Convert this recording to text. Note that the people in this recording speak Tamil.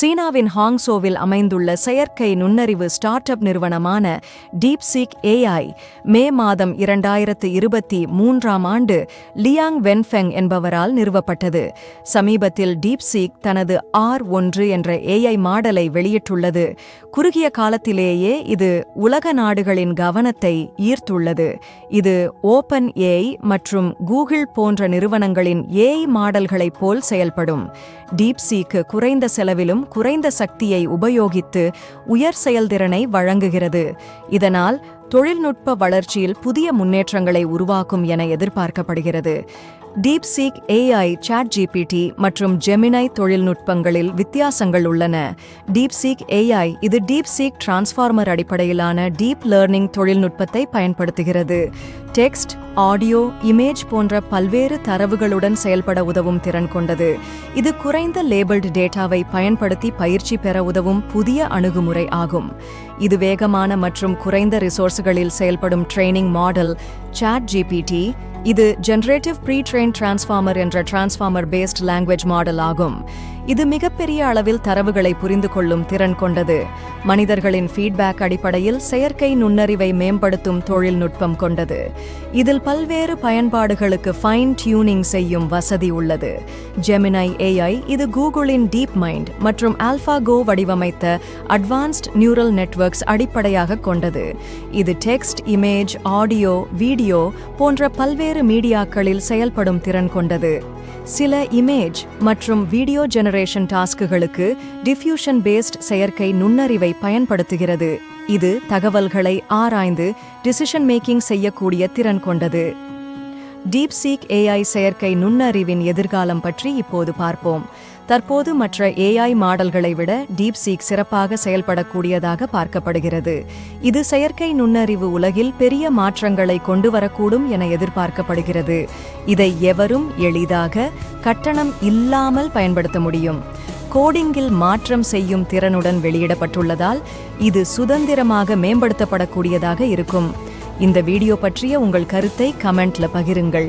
சீனாவின் ஹாங்சோவில் அமைந்துள்ள செயற்கை நுண்ணறிவு ஸ்டார்ட் அப் நிறுவனமான டீப்சீக் ஏஐ மே மாதம் இரண்டாயிரத்து இருபத்தி மூன்றாம் ஆண்டு லியாங் வென்ஃபெங் என்பவரால் நிறுவப்பட்டது. சமீபத்தில் டீப்சீக் தனது ஆர் ஒன்று என்ற ஏஐ மாடலை வெளியிட்டுள்ளது. குறுகிய காலத்திலேயே இது உலக நாடுகளின் கவனத்தை ஈர்த்துள்ளது. இது ஓபன் ஏஐ மற்றும் கூகுள் போன்ற நிறுவனங்களின் ஏஐ மாடல்களைப் போல் செயல்படும். டீப்சீக்கு குறைந்த செலவிலும் குறைந்த சக்தியை உபயோகித்து உயர் செயல்திறனை வழங்குகிறது. இதனால் தொழில்நுட்ப வளர்ச்சியில் புதிய முன்னேற்றங்களை உருவாக்கும் என எதிர்பார்க்கப்படுகிறது. டீப்சீக் ஏஐ சாட் ஜிபிடி மற்றும் ஜெமினை தொழில்நுட்பங்களில் வித்தியாசங்கள் உள்ளன. டீப்சீக் ஏஐ இது டீப்சீக் டிரான்ஸ்ஃபார்மர் அடிப்படையிலான டீப் லேர்னிங் தொழில்நுட்பத்தை பயன்படுத்துகிறது. டெக்ஸ்ட் ஆடியோ இமேஜ் போன்ற பல்வேறு தரவுகளுடன் செயல்பட உதவும் திறன் கொண்டது. இது குறைந்த லேபிள்டு டேட்டாவை பயன்படுத்தி பயிற்சி பெற உதவும் புதிய அணுகுமுறை ஆகும். இது வேகமான மற்றும் குறைந்த ரிசோர்ஸ்களில் செயல்படும் ட்ரெய்னிங் மாடல் சாட் ஜிபிடி இது ஜெனரேட்டிவ் ப்ரீ ட்ரெயின் டிரான்ஸ்ஃபார்மர் என்ற டிரான்ஸ்ஃபார்மர் பேஸ்ட் லாங்குவேஜ் மாடல் ஆகும். இது மிகப்பெரிய அளவில் தரவுகளை புரிந்து கொள்ளும் திறன் கொண்டது. மனிதர்களின் ஃபீட்பேக் அடிப்படையில் செயற்கை நுண்ணறிவை மேம்படுத்தும் தொழில்நுட்பம் கொண்டது. இதில் பல்வேறு பயன்பாடுகளுக்கு ஃபைன் டியூனிங் செய்யும் வசதி உள்ளது. ஜெமினை ஏஐ இது கூகுளின் டீப் மைண்ட் மற்றும் ஆல்ஃபாகோ வடிவமைத்த அட்வான்ஸ்ட் நியூரல் நெட்வொர்க்ஸ் அடிப்படையாக கொண்டது. இது டெக்ஸ்ட் இமேஜ் ஆடியோ வீடியோ போன்ற பல்வேறு மீடியாக்களில் செயல்படும் திறன் கொண்டது. சில இமேஜ் மற்றும் வீடியோ ஜெனரேஷன் டாஸ்க்குகளுக்கு டிஃப்யூஷன் பேஸ்ட் செயற்கை நுண்ணறிவை பயன்படுத்துகிறது. இது தகவல்களை ஆராய்ந்து டிசிஷன் மேக்கிங் செய்யக்கூடிய திறன் கொண்டது. டீப்சீக் ஏஐ செயற்கை நுண்ணறிவின் எதிர்காலம் பற்றி இப்போது பார்ப்போம். தற்போது மற்ற ஏஐ மாடல்களை விட டீப்சீக் சிறப்பாக செயல்படக்கூடியதாக பார்க்கப்படுகிறது. இது செயற்கை நுண்ணறிவு உலகில் பெரிய மாற்றங்களை கொண்டு வரக்கூடும் என எதிர்பார்க்கப்படுகிறது. இதை எவரும் எளிதாக கட்டணம் இல்லாமல் பயன்படுத்த முடியும். கோடிங்கில் மாற்றம் செய்யும் திறனுடன் வெளியிடப்பட்டுள்ளதால் இது சுதந்திரமாக மேம்படுத்தப்படக்கூடியதாக இருக்கும். இந்த வீடியோ பற்றிய உங்கள் கருத்தை கமெண்ட்ல பகிருங்கள்.